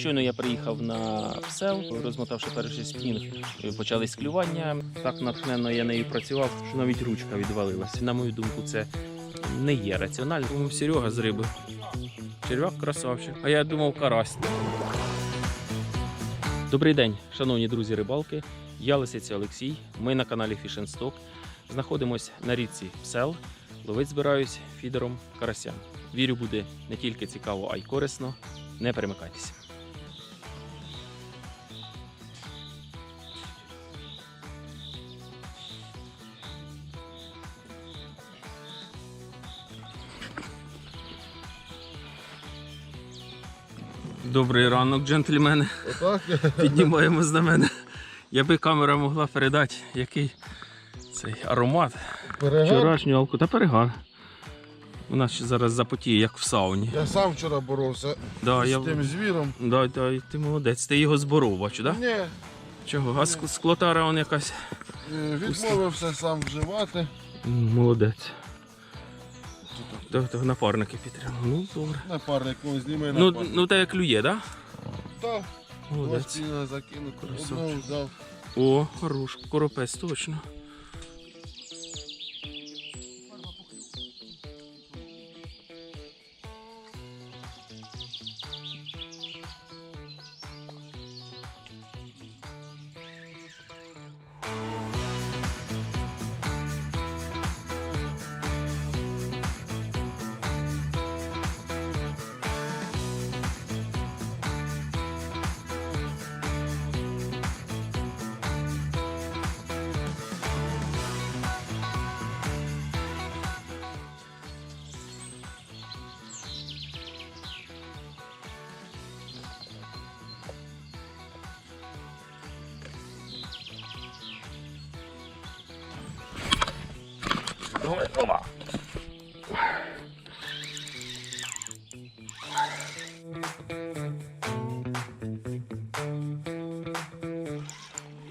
Щойно я приїхав на сел, розмотавши перший спінг, почались клювання. Так натхненно я нею працював, що навіть ручка відвалилася. На мою думку, це не є раціонально. Думав, Серега з риби. Черв'як красавчик. А я думав, карась. Добрий день, шановні друзі рибалки. Я Лисиця Олексій. Ми на каналі Fish and. Знаходимось на річці Псел. Ловить збираюсь фідером карася. Вірю, буде не тільки цікаво, а й корисно. Не перемикайтеся. Добрий ранок, джентльмени. Отак? Піднімаємо з мене. Якби камера могла передати, який цей аромат Перегар. вчорашнього алку та перегар. У нас ще зараз запотіє, як в сауні. Я сам вчора боровся Да, з я... тим звіром. да, да, і ти молодець, ти його зборов, бачу, так? Да? Ні, Чого? А ск- склотара он якась. е, відмовився сам вживати. Молодець. То, то напарники підтримав. Ну, добре. Напарник когось зніми Ну, напарник. ну те клює, так? Та, Да? Так. Молодець. спіна закинув, Красавчик. одного взяв. О, хорош, коропець, точно.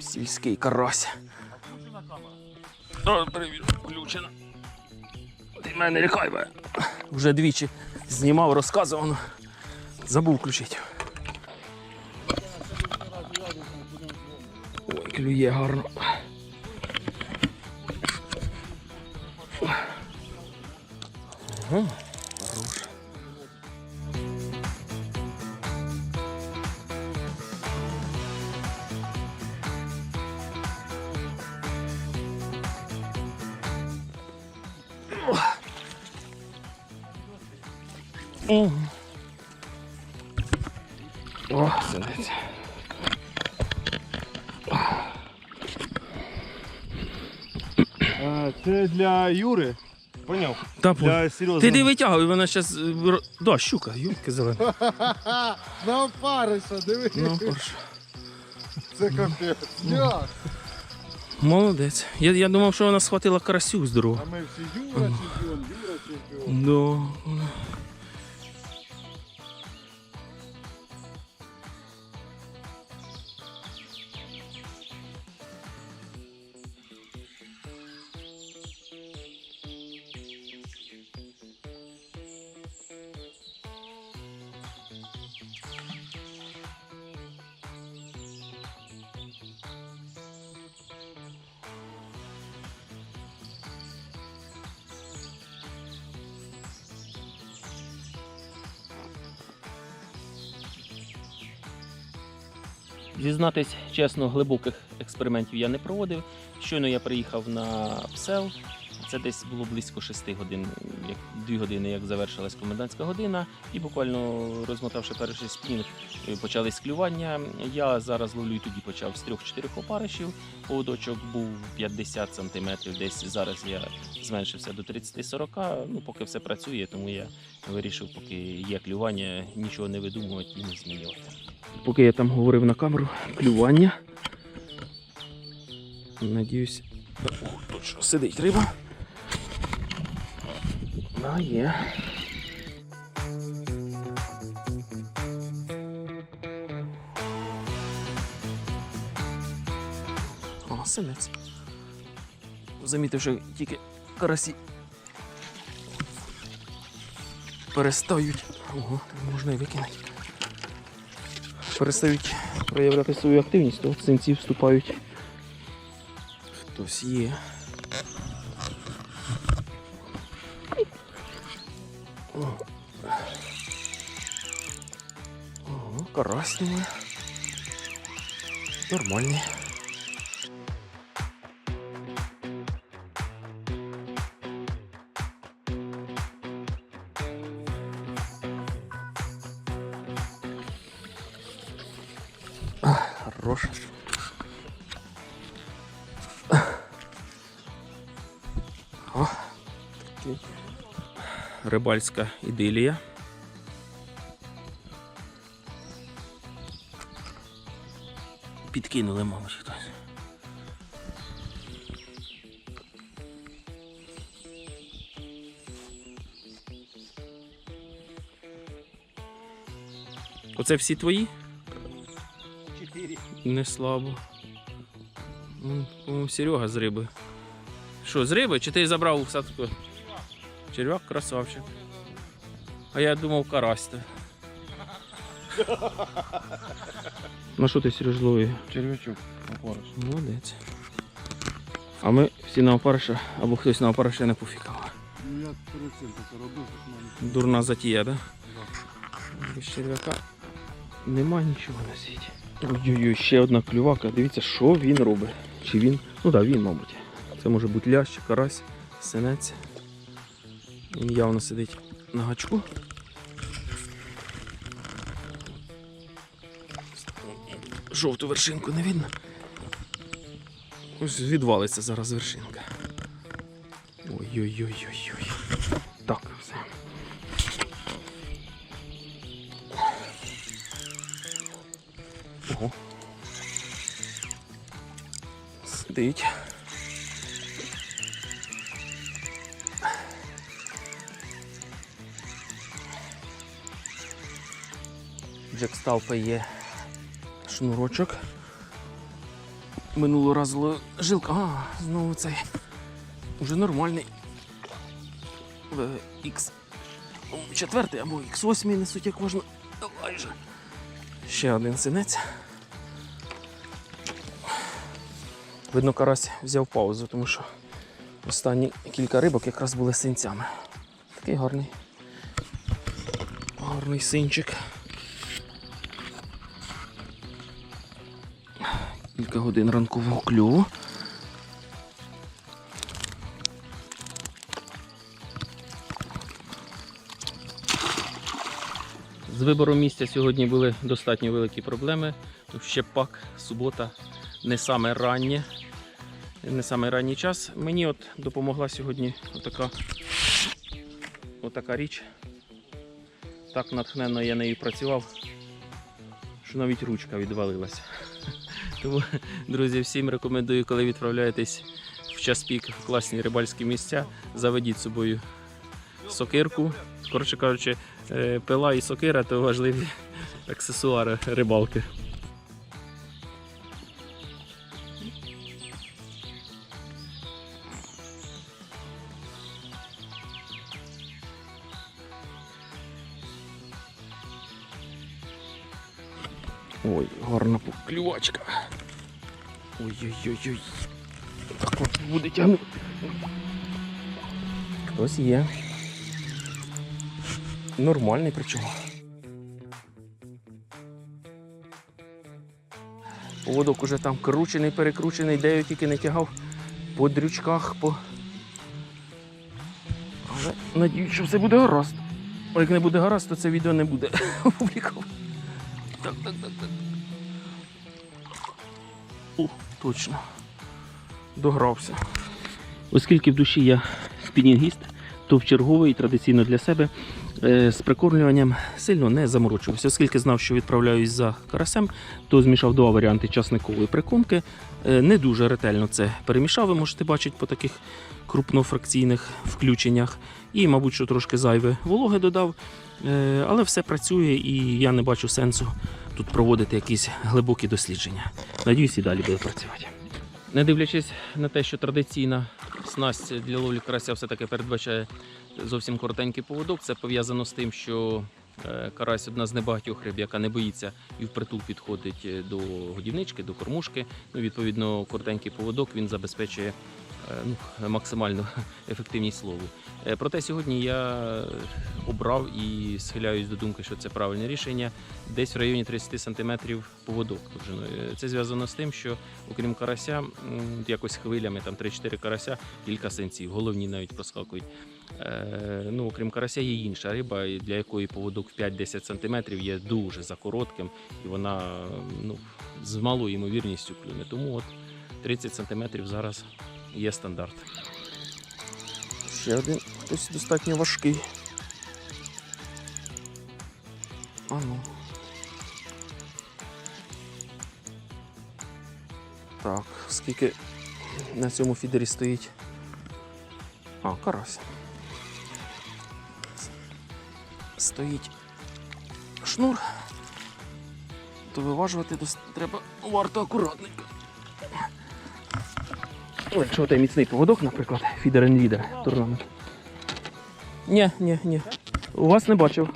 Сільський карась. О, перевір, включено. Ти мене лякай бе. Вже двічі знімав, розказував, забув включити. Ой, клює гарно. Ага, Мгм. О, зайць. Це для Юри. Поняв? Та Для серйозного. Ти не витягуй, вона зараз. Да, щука, юбки зелена. На опариша, диви. Ну. Це капець. Як? Молодець. Я, я думав, що вона схватила карасю здорово. А ми всі Юра чемпіон, Юра чемпіон. Да. Зізнатись чесно, глибоких експериментів я не проводив. Щойно я приїхав на псел. Це десь було близько 6 годин, як 2 години, як завершилась комендантська година, і буквально розмотавши перший спінг, е, почались клювання. Я зараз ловлю і тоді почав з 3-4 опаришів. Поводочок був 50 см, десь зараз я зменшився до 30-40. Ну, поки все працює, тому я вирішив, поки є клювання, нічого не видумувати і не змінювати. Поки я там говорив на камеру, клювання. Надіюсь, тут що сидить риба. А, є. О, синець. Замітив, що тільки карасі перестають. Ого, можна і викинути. Перестають проявляти свою активність, то синці вступають. Хтось є. О. О, Нормальні. Такий. Рибальська ідилія. Підкинули, мабуть, хтось. Оце всі твої? Чотири. Не слабо. По-моєму, Серега з риби. Що, з риби? Чи ти забрав у садку? Черв'як красавчик. А я думав карась. На що ти Сереж ловив? Червячок, опариш. Молодець. А ми всі на опариша, або хтось на опариша не пофікав. Ну я перед цим таке робив, так мене. Дурна затія, да? Без черв'яка нема нічого на світі. Ой-ой-ой, ще одна клювака. Дивіться, що він робить. Чи він? Ну так, да, він, мабуть. Це може бути лящ, карась, синець. Він явно сидить на гачку. Жовту вершинку не видно. Ось відвалиться зараз вершинка. Ой-ой-ой-ой-ой. Так, все. Ого. Сидить. Сталпа є шнурочок. Минулого разу жилка. А, знову цей. Уже нормальний. X четвертий або X8 несуть як можна. Давай же. Ще один синець. Видно, карась взяв паузу, тому що останні кілька рибок якраз були синцями. Такий гарний. Гарний синчик. Кілька годин ранкового клюву. З вибором місця сьогодні були достатньо великі проблеми. Ще пак, субота, не саме раннє, не саме ранній час. Мені от допомогла сьогодні отака, отака річ. Так натхненно я нею працював, що навіть ручка відвалилася. Тому, друзі, всім рекомендую, коли відправляєтесь в час пік в класні рибальські місця, заведіть собою сокирку. Коротше кажучи, е, пила і сокира то важливі аксесуари рибалки. Ой-ой-ой-ой. Так от буде тягнути. Хтось є. Нормальний причому. Поводок уже там кручений, перекручений, де я тільки не тягав по дрючках, по. Але надіюсь, що все буде гаразд. А як не буде гаразд, то це відео не буде опубліковано. Так, так, так, так. О, точно. Догрався. Оскільки в душі я спінінгіст, то в черговий традиційно для себе е, з прикормлюванням сильно не заморочувався. Оскільки знав, що відправляюсь за карасем, то змішав два варіанти часникової прикормки. Е, Не дуже ретельно це перемішав, ви можете бачити по таких крупнофракційних включеннях. І, мабуть, що трошки зайве вологи додав. Е, Але все працює і я не бачу сенсу тут проводити якісь глибокі дослідження. Надіюсь, і далі буде працювати. Не дивлячись на те, що традиційна снасть для ловлі карася все-таки передбачає зовсім коротенький поводок, це пов'язано з тим, що Е, Карась одна з небагатьох риб, яка не боїться і впритул підходить е, до годівнички, до кормушки. Ну, відповідно, коротенький поводок він забезпечує ну, максимальну ефективність лову. Е, Проте сьогодні я обрав і схиляюсь до думки, що це правильне рішення. Десь в районі 30 см поводок довжиною. Це зв'язано з тим, що окрім карася, якось хвилями, там 3-4 карася, кілька синців, головні навіть проскакують. Е, ну, окрім карася, є інша риба, для якої поводок в 5-10 см є дуже закоротким, і вона ну, з малою ймовірністю клюне. Тому от 30 см зараз є стандарт. Ще один ось достатньо важкий. А ну. Так, скільки на цьому фідері стоїть. А, карась. Стоїть шнур. То виважувати треба варто акуратненько. Ну, якщо той міцний поводок, наприклад, фідер лідер турнамент. Ні, ні, ні. У вас не бачив.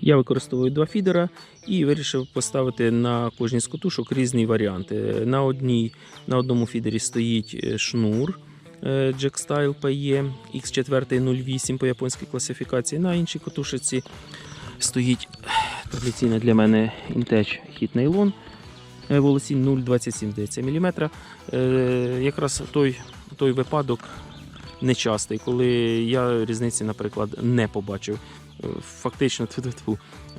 Я використовую два фідера і вирішив поставити на кожній з котушок різні варіанти. На, одній, на одному фідері стоїть е, шнур е, Jack Style PE X4 08 по японській класифікації. На іншій котушечці стоїть е, традиційний для мене Intech хіт нейлон. Е, Волосінь 0,27 здається, міліметра. Е, Якраз той, той випадок нечастий, коли я різниці, наприклад, не побачив. Е, Фактично тьфу-тьфу-тьфу,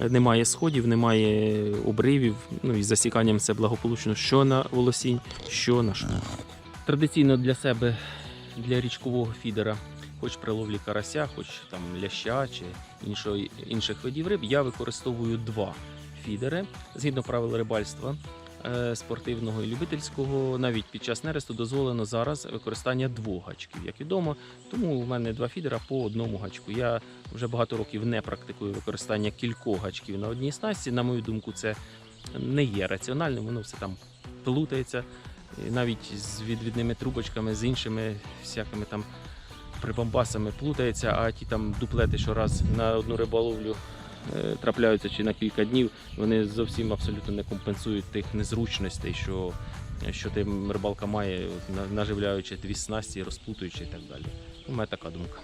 немає сходів, немає обривів. Ну і з засіканням це благополучно, що на волосінь, що на шнур. Традиційно для себе, для річкового фідера, хоч при ловлі карася, хоч там ляща чи іншого, інших видів риб, я використовую два фідери згідно правил рибальства. Е, Спортивного і любительського навіть під час нересту дозволено зараз використання двох гачків, як відомо. Тому у мене два фідера по одному гачку. Я вже багато років не практикую використання кількох гачків на одній снасті. На мою думку, це не є раціональним, воно все там плутається. Навіть з відвідними трубочками, з іншими всякими там прибамбасами плутається, а ті там дуплети, що раз на одну риболовлю трапляються чи на кілька днів, вони зовсім абсолютно не компенсують тих незручностей, що, що ти рибалка має, наживляючи дві снасті, розплутуючи і так далі. У мене така думка.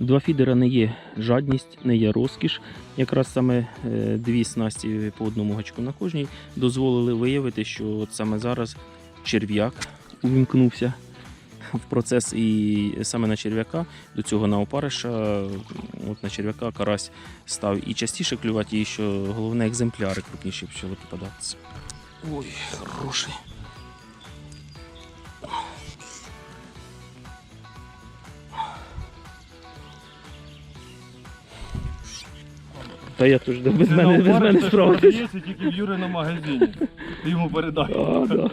Два фідера не є жадність, не є розкіш. Якраз саме е, дві снасті по одному гачку на кожній дозволили виявити, що от саме зараз черв'як увімкнувся в процес, і саме на черв'яка до цього на опариша, от на черв'яка карась став і частіше клювати, і що головне екземпляри крупніші почали попадатися. Ой, хороший. Та я теж без мене, без мене справитись. продається тільки в Юри на магазині. Ти йому передай. А, да.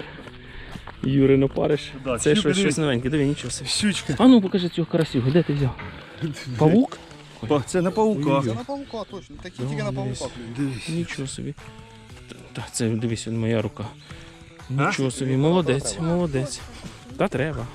Юрин опариш. Да, Це щука, щось, щось дивись. новеньке, диви, нічого собі. Щучка. А ну покажи цього карасю, де ти взяв? Павук? Па- Це на паука. Це на паука точно. Такі тільки на клюють. Дивись. Нічого собі. Та це дивись, він моя рука. А? Нічого собі, молодець, молодець. Та треба.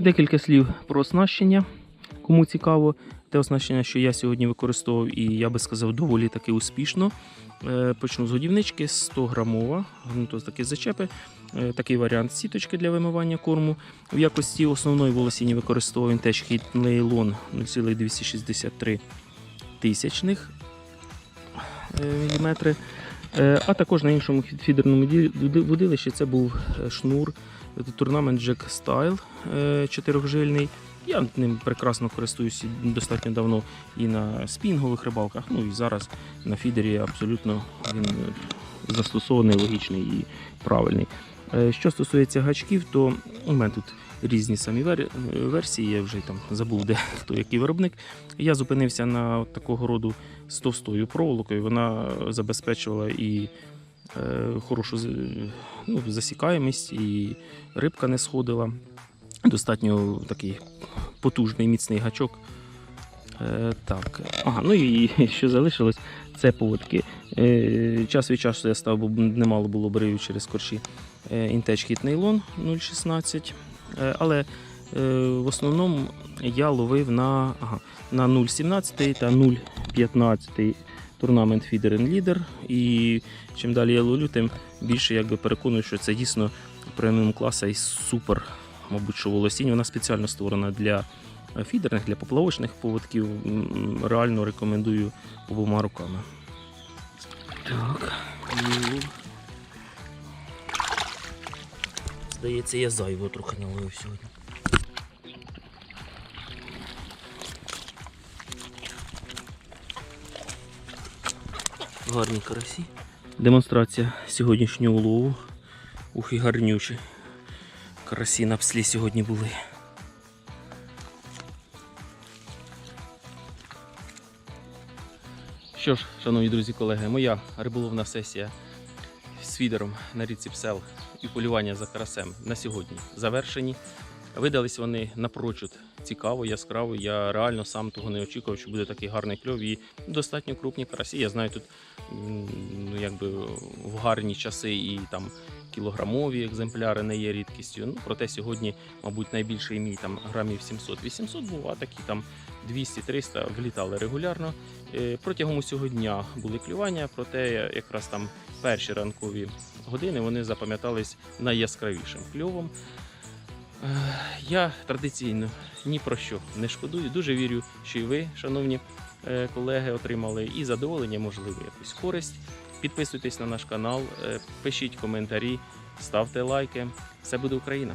Декілька слів про оснащення кому цікаво, те оснащення, що я сьогодні використовував, і я би сказав, доволі таки успішно. Е, Почну з годівнички 100 грамова, ну, то такі зачепи. Е, Такий варіант сіточки для вимивання корму. В якості основної волосіні використовуємо теж хід лейлон 0,263 тисячних е, міліметри. А також на іншому фі- фідерному вудилищі це був е, Tournament Jack Style е, чотирьохжильний. Я ним прекрасно користуюся достатньо давно і на спінгових рибалках. Ну і зараз на фідері абсолютно він е, застосований, логічний і правильний. Е, Що стосується гачків, то у мене тут різні самі версії, я вже там забув, де хто який виробник. Я зупинився на такого роду з товстою проволокою. Вона забезпечувала і е, хорошу з- ну, засікаємість, і рибка не сходила. Достатньо такий потужний міцний гачок. Е, так. Ага, ну і що залишилось, це поводки. Е, час від часу я став, бо немало було бривів через корші. Е, Інтеч Hit Nylon 0,16. Е, але е, в основному я ловив на, ага, на 0,17 та 0,15 турнамент and Leader. І чим далі я ловлю, тим більше якби переконую, що це дійсно преміум класа і супер, мабуть, що волосінь. Вона спеціально створена для фідерних, для поплавочних поводків. Реально рекомендую обома руками. Так. Здається, я зайво трохи наловив сьогодні. Гарні карасі. Демонстрація сьогоднішнього улову. Ух і гарнючі. Карасі на пслі сьогодні були. Що ж, шановні друзі, колеги, моя риболовна сесія з фідером на річці Псел і полювання за карасем на сьогодні завершені. Видались вони напрочуд цікаво, яскраво. Я реально сам того не очікував, що буде такий гарний кльов і достатньо крупні карасі. Я знаю, тут ну, якби в гарні часи і там кілограмові екземпляри не є рідкістю. Ну, проте сьогодні, мабуть, найбільший мій там грамів 700-800 був, а такі там 200-300 влітали регулярно. Е, Протягом усього дня були клювання, проте якраз там перші ранкові години вони запам'ятались найяскравішим кльовом. Е, Я традиційно ні про що не шкодую. Дуже вірю, що і ви, шановні колеги, отримали і задоволення, можливо, якусь користь. Підписуйтесь на наш канал, е, пишіть коментарі, ставте лайки. Все буде Україна!